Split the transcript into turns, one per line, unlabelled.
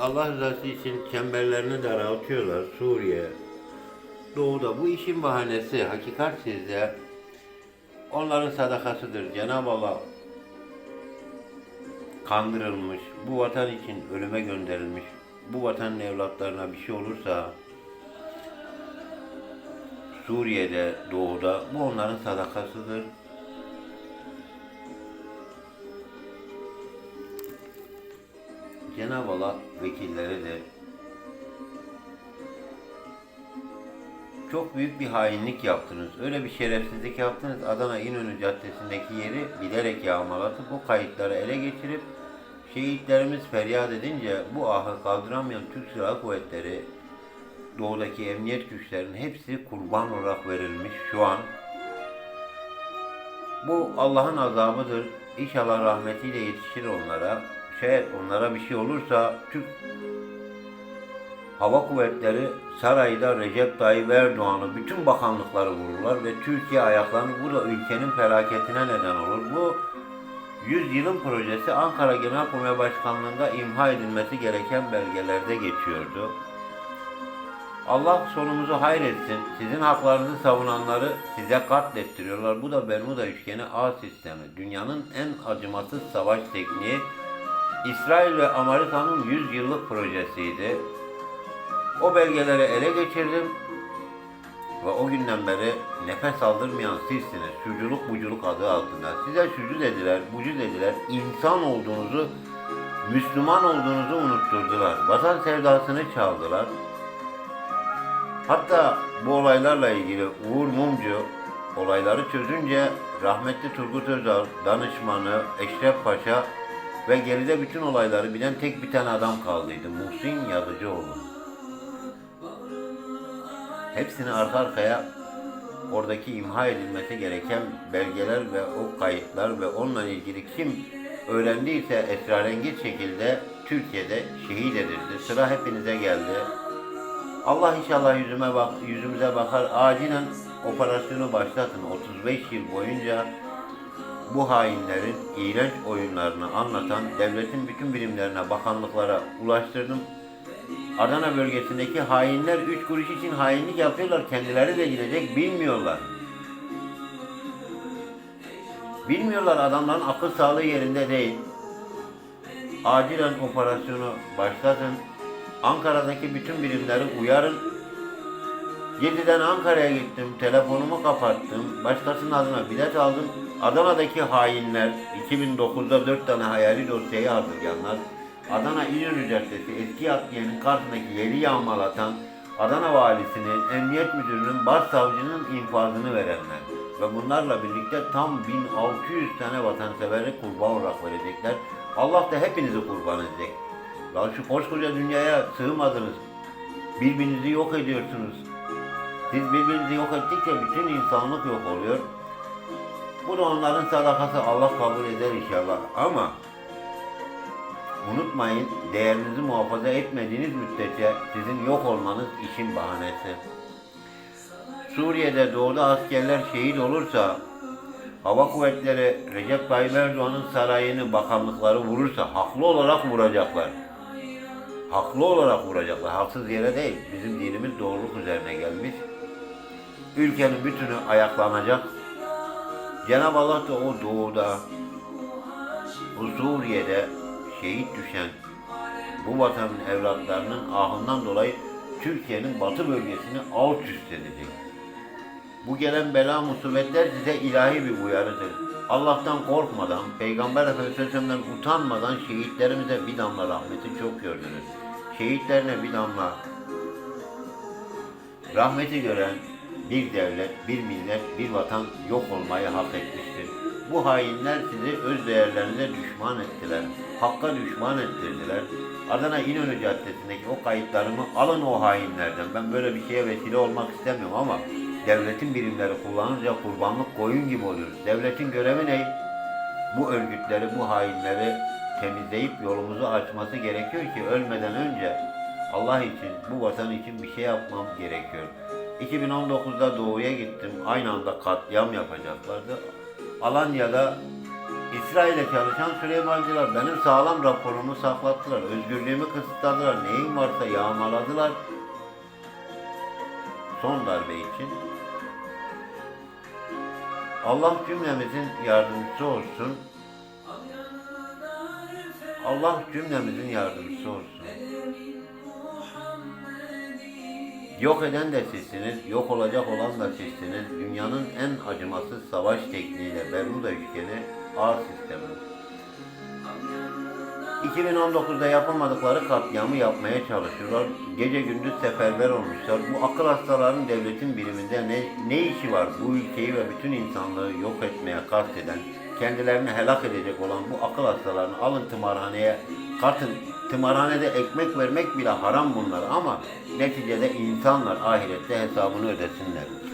Allah rızası için çemberlerini daraltıyorlar Suriye. Doğuda bu işin bahanesi hakikat sizde. Onların sadakasıdır. Cenab-ı Allah kandırılmış, bu vatan için ölüme gönderilmiş, bu vatanın evlatlarına bir şey olursa Suriye'de, doğuda bu onların sadakasıdır. Cenab-ı Allah vekilleri de çok büyük bir hainlik yaptınız. Öyle bir şerefsizlik yaptınız. Adana İnönü Caddesi'ndeki yeri bilerek yağmalatıp o kayıtları ele geçirip şehitlerimiz feryat edince bu ahı kaldıramayan Türk Silahlı Kuvvetleri doğudaki emniyet güçlerinin hepsi kurban olarak verilmiş şu an. Bu Allah'ın azabıdır. İnşallah rahmetiyle yetişir onlara. Şayet onlara bir şey olursa Türk Hava Kuvvetleri sarayda Recep Tayyip Erdoğan'ı bütün bakanlıkları vururlar ve Türkiye ayaklanır. Bu da ülkenin felaketine neden olur. Bu 100 yılın projesi Ankara Genelkurmay Başkanlığı'nda imha edilmesi gereken belgelerde geçiyordu. Allah sonumuzu hayretsin. Sizin haklarınızı savunanları size katlettiriyorlar. Bu da Bermuda Üçgeni ağ sistemi. Dünyanın en acımasız savaş tekniği. İsrail ve Amerika'nın 100 yıllık projesiydi. O belgeleri ele geçirdim ve o günden beri nefes aldırmayan sizsiniz. Şuculuk buculuk adı altında. Size şucu dediler, bucu dediler. İnsan olduğunuzu, Müslüman olduğunuzu unutturdular. Vatan sevdasını çaldılar. Hatta bu olaylarla ilgili Uğur Mumcu olayları çözünce rahmetli Turgut Özal, danışmanı Eşref Paşa ve geride bütün olayları bilen tek bir tane adam kaldıydı. Muhsin Yazıcıoğlu. Hepsini arka arkaya oradaki imha edilmesi gereken belgeler ve o kayıtlar ve onunla ilgili kim öğrendiyse esrarengiz şekilde Türkiye'de şehit edildi. Sıra hepinize geldi. Allah inşallah yüzüme bak, yüzümüze bakar. Acilen operasyonu başlatın. 35 yıl boyunca bu hainlerin iğrenç oyunlarını anlatan devletin bütün birimlerine, bakanlıklara ulaştırdım. Adana bölgesindeki hainler 3 kuruş için hainlik yapıyorlar. Kendileri de gidecek bilmiyorlar. Bilmiyorlar adamların akıl sağlığı yerinde değil. Acilen operasyonu başlatın. Ankara'daki bütün birimleri uyarın. 7'den Ankara'ya gittim, telefonumu kapattım, başkasının adına bilet aldım. Adana'daki hainler, 2009'da 4 tane hayali dosyayı hazırlayanlar, Adana İnönü Caddesi eski adliyenin karşısındaki yeri yağmalatan, Adana valisinin, emniyet müdürünün, başsavcının infazını verenler ve bunlarla birlikte tam 1600 tane vatansever'i kurban olarak verecekler. Allah da hepinizi kurban edecek. Lan şu koskoca dünyaya sığmadınız. Birbirinizi yok ediyorsunuz. Siz birbirinizi yok ettikçe bütün insanlık yok oluyor. Bu da onların sadakası Allah kabul eder inşallah. Ama unutmayın değerinizi muhafaza etmediğiniz müddetçe sizin yok olmanız işin bahanesi. Suriye'de doğuda askerler şehit olursa Hava kuvvetleri Recep Tayyip Erdoğan'ın sarayını, bakanlıkları vurursa haklı olarak vuracaklar. Haklı olarak vuracaklar. Haksız yere değil. Bizim dinimiz doğruluk üzerine gelmiş. Ülkenin bütünü ayaklanacak. Cenab-ı Allah da o doğuda, o Suriye'de şehit düşen bu vatanın evlatlarının ahından dolayı Türkiye'nin batı bölgesini alt üst edecek. Bu gelen bela musibetler size ilahi bir uyarıdır. Allah'tan korkmadan, Peygamber Efendimiz'den utanmadan şehitlerimize bir damla rahmeti çok gördünüz. Şehitlerine bir damla rahmeti gören bir devlet, bir millet, bir vatan yok olmayı hak etmiştir. Bu hainler sizi öz değerlerinize düşman ettiler. Hakka düşman ettirdiler. Adana İnönü Caddesi'ndeki o kayıtlarımı alın o hainlerden. Ben böyle bir şeye vesile olmak istemiyorum ama devletin birimleri kullanınca kurbanlık koyun gibi oluyoruz. Devletin görevi ne? Bu örgütleri, bu hainleri temizleyip yolumuzu açması gerekiyor ki ölmeden önce Allah için, bu vatan için bir şey yapmam gerekiyor. 2019'da doğuya gittim. Aynı anda katliam yapacaklardı. Alanya'da İsrail'e çalışan Süleymancılar benim sağlam raporumu saklattılar. Özgürlüğümü kısıtladılar. Neyim varsa yağmaladılar. Son darbe için. Allah cümlemizin yardımcısı olsun. Allah cümlemizin yardımcısı olsun. Yok eden de sizsiniz, yok olacak olan da sizsiniz. Dünyanın en acımasız savaş tekniğiyle Bermuda üçgeni ağır sistemi. 2019'da yapamadıkları katliamı yapmaya çalışıyorlar. Gece gündüz seferber olmuşlar. Bu akıl hastaların devletin biriminde ne, ne işi var? Bu ülkeyi ve bütün insanlığı yok etmeye kasteden, kendilerini helak edecek olan bu akıl hastalarını alın tımarhaneye katın. Tımarhanede ekmek vermek bile haram bunlar ama neticede insanlar ahirette hesabını ödesinler.